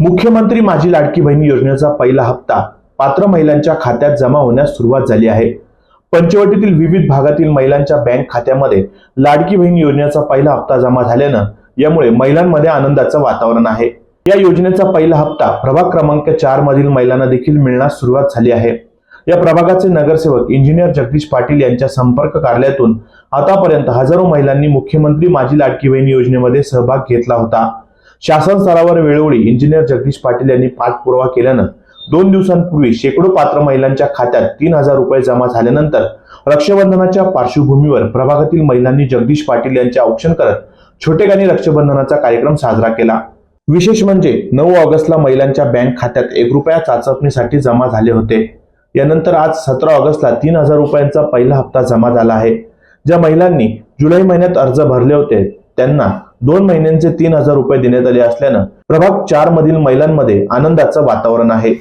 मुख्यमंत्री माझी लाडकी बहीण योजनेचा पहिला हप्ता पात्र महिलांच्या खात्यात जमा होण्यास सुरुवात झाली आहे. पंचवटीतील विविध भागातील महिलांच्या बँक खात्यामध्ये लाडकी बहीण योजनेचा पहिला हप्ता जमा झाल्यानं यामुळे महिलांमध्ये आनंदाचं वातावरण आहे. या योजनेचा पहिला हप्ता प्रभाग क्रमांक चार मधील महिलांना देखील मिळण्यास सुरुवात झाली आहे. या प्रभागाचे नगरसेवक इंजिनियर जगदीश पाटील यांच्या संपर्क कार्यालयातून आतापर्यंत हजारो महिलांनी मुख्यमंत्री माझी लाडकी बहीण योजनेमध्ये सहभाग घेतला होता. शासन स्तरावर वेळोवेळी इंजिनियर जगदीश पाटील यांनी पाठपुरावा केल्यानं दोन दिवसांपूर्वी शेकडो पात्र महिलांच्या खात्यात तीन हजार रुपये जमा झाल्यानंतर रक्षाबंधनाच्या पार्श्वभूमीवर प्रभागातील महिलांनी जगदीश पाटील यांचे औक्षण करत छोटेखानी रक्षाबंधनाचा कार्यक्रम साजरा केला. विशेष म्हणजे नऊ ऑगस्टला महिलांच्या बँक खात्यात एक रुपया चाचपणीसाठी जमा झाले होते. यानंतर आज सतरा ऑगस्टला तीन हजार रुपयांचा पहिला हप्ता जमा झाला आहे. ज्या महिलांनी जुलै महिन्यात अर्ज भरले होते त्यांना दोन महिन्यांचे तीन हजार रुपये देण्यात आले असल्यानं प्रभाग चार मधील महिलांमध्ये आनंदाचं वातावरण आहे.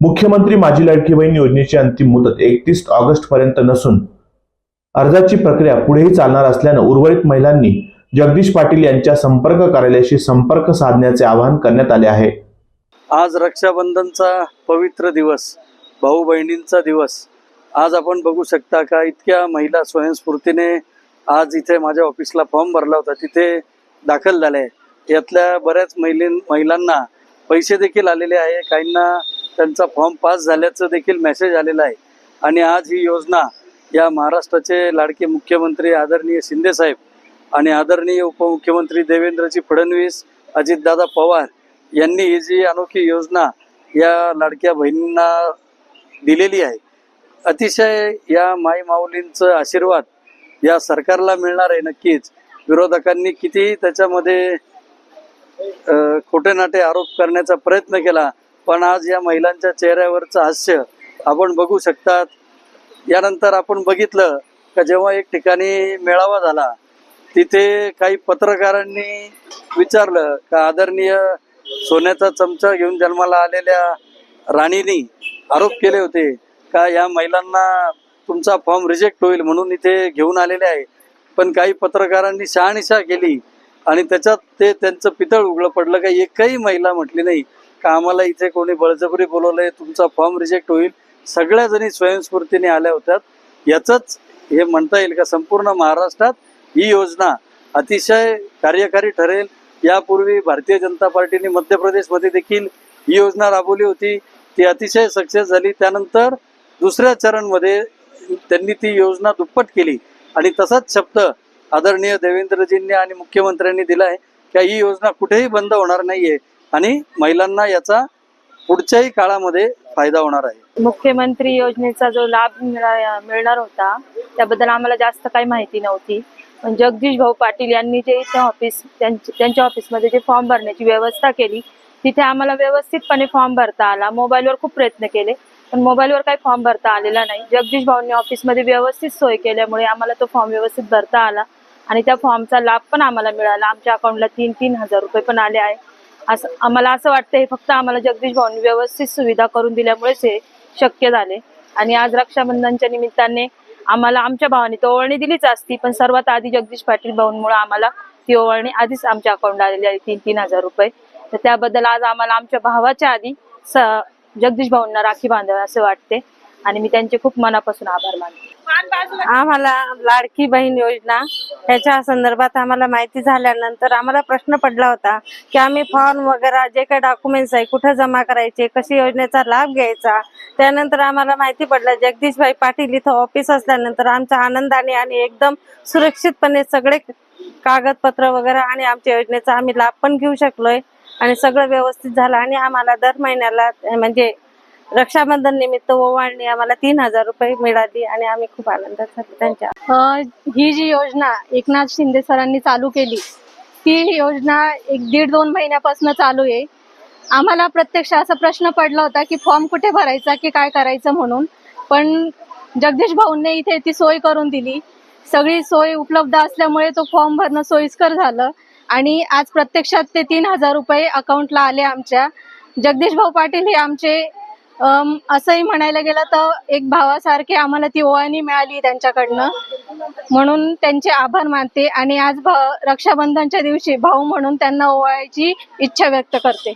मुख्यमंत्री माझी लाडकी बहीण योजनेची अंतिम मुदत एकतीस ऑगस्ट पर्यंत नसून अर्जाची प्रक्रिया पुढेही चालणार असल्यानं उर्वरित महिलांनी जगदीश पाटील यांच्या संपर्क कार्यालयाशी संपर्क साधण्याचे आवाहन करण्यात आले आहे. आज रक्षाबंधनचा पवित्र दिवस भाऊ बहिणींचा दिवस. आज आपण बघू शकता का इतक्या महिला स्वयंस्फूर्तीने आज इथे माझ्या ऑफिसला फॉर्म भरला होता. तिथे दाखल झाले. यातल्या बऱ्याच महिलें महिलांना पैसे देखील आलेले आहे. काहींना त्यांचा फॉर्म पास झाल्याचं देखील मेसेज आलेला आहे. आणि आज ही योजना या महाराष्ट्राचे लाडके मुख्यमंत्री आदरणीय शिंदेसाहेब आणि आदरणीय उपमुख्यमंत्री देवेंद्रजी फडणवीस अजितदादा पवार यांनी ही जी अनोखी योजना या लाडक्या बहिणींना दिलेली आहे. अतिशय या माई माऊलींचं आशीर्वाद या सरकारला मिळणार आहे नक्कीच. विरोधकांनी किती त्याच्यामध्ये खोटे नाटे आरोप करण्याचा प्रयत्न केला पण आज या महिलांच्या चेहऱ्यावरचं हास्य आपण बघू शकतात. यानंतर आपण बघितलं का जेव्हा एक ठिकाणी मेळावा झाला तिथे काही पत्रकारांनी विचारलं का आदरणीय सोन्याचा चमचा घेऊन जन्माला आलेल्या राणीनी आरोप केले होते का या महिलांना तुमचा फॉर्म रिजेक्ट होईल म्हणून इथे घेऊन आलेले आहे. पण काही पत्रकारांनी शहानिशा केली आणि त्याच्यात ते त्यांचं पितळ उघडं पडलं का एकही महिला म्हटली नाही का आम्हाला इथे कोणी बळजबरी बोलवलंय तुमचा फॉर्म रिजेक्ट होईल. सगळ्या जणी स्वयंस्फूर्तीने आल्या होत्या याचंच हे म्हणता येईल का संपूर्ण महाराष्ट्रात ही योजना अतिशय कार्यकारी ठरेल. यापूर्वी भारतीय जनता पार्टीने मध्य प्रदेशमध्ये देखील ही योजना राबवली होती. ती अतिशय सक्सेस झाली. त्यानंतर दुसऱ्या चरणमध्ये त्यांनी ती योजना दुप्पट केली. आणि तसाच शब्द आदरणीय देवेंद्रजींनी आणि मुख्यमंत्र्यांनी दिलाय की ही योजना कुठेही बंद होणार नाहीये आणि महिलांना याचा पुढच्याही काळामध्ये फायदा होणार आहे. मुख्यमंत्री योजनेचा जो लाभ मिळणार होता त्याबद्दल आम्हाला जास्त काही माहिती नव्हती. पण जगदीश भाऊ पाटील यांनी जे इथे ऑफिस त्यांच्या त्यांच्या ऑफिसमध्ये जे फॉर्म भरण्याची व्यवस्था केली तिथे आम्हाला व्यवस्थितपणे फॉर्म भरता आला. मोबाईलवर खूप प्रयत्न केले. पण मोबाईलवर काही फॉर्म भरता आलेला नाही. जगदीश भाऊंनी ऑफिसमध्ये व्यवस्थित सोय केल्यामुळे आम्हाला तो फॉर्म व्यवस्थित भरता आला आणि त्या फॉर्मचा लाभ पण आम्हाला मिळाला. आमच्या अकाउंटला तीन तीन हजार रुपये पण आले आहे. असं आम्हाला असं वाटतं हे फक्त आम्हाला जगदीश भाऊंनी व्यवस्थित सुविधा करून दिल्यामुळेच हे शक्य झाले. आणि आज रक्षाबंधनच्या निमित्ताने आम्हाला आमच्या भावाने तो ओवळणी दिलीच असती पण सर्वात आधी जगदीश पाटील भाऊंमुळे आम्हाला ती ओवळणी आधीच आमच्या अकाउंटला आलेली आहे तीन तीन हजार रुपये. तर त्याबद्दल आज आम्हाला आमच्या भावाच्या आधी स जगदीश भाऊंना राखी बांधावी असे वाटते. आणि मी त्यांचे खूप मनापासून आभार मानते. आम्हाला लाडकी बहीण योजना याच्या संदर्भात आम्हाला माहिती झाल्यानंतर आम्हाला प्रश्न पडला होता की आम्ही फॉर्म वगैरे जे काही डॉक्युमेंट्स आहे कुठे जमा करायचे कशी योजनेचा लाभ घ्यायचा त्यानंतर आम्हाला माहिती पडलं जगदीशभाई पाटील इथं ऑफिस असल्यानंतर आमच्या आनंदाने आणि एकदम सुरक्षितपणे सगळे कागदपत्र वगैरे आणि आमच्या योजनेचा आम्ही लाभ पण घेऊ शकलोय. आणि सगळं व्यवस्थित झालं. आणि आम्हाला दर महिन्याला म्हणजे रक्षाबंधन निमित्त ओवाळणी आम्हाला तीन हजार रुपये मिळाली आणि आम्ही खूप आनंदात झालो त्यांच्या. ही जी योजना एकनाथ शिंदे सरांनी चालू केली ती योजना एक दीड दोन महिन्यापासून चालू आहे. आम्हाला प्रत्यक्ष असा प्रश्न पडला होता की फॉर्म कुठे भरायचा की काय करायचं म्हणून. पण जगदीश भाऊंनी इथे ती सोय करून दिली. सगळी सोय उपलब्ध असल्यामुळे तो फॉर्म भरणं सोयीस्कर झालं. आणि आज प्रत्यक्षात ते तीन हजार रुपये अकाउंटला आले आमच्या. जगदीश भाऊ पाटील हे आमचे असंही म्हणायला गेलं तर एक भावासारखे आम्हाला ती ओवाळणी मिळाली त्यांच्याकडनं. म्हणून त्यांचे आभार मानते आणि आज भ रक्षाबंधनच्या दिवशी भाऊ म्हणून त्यांना ओवाळायची इच्छा व्यक्त करते.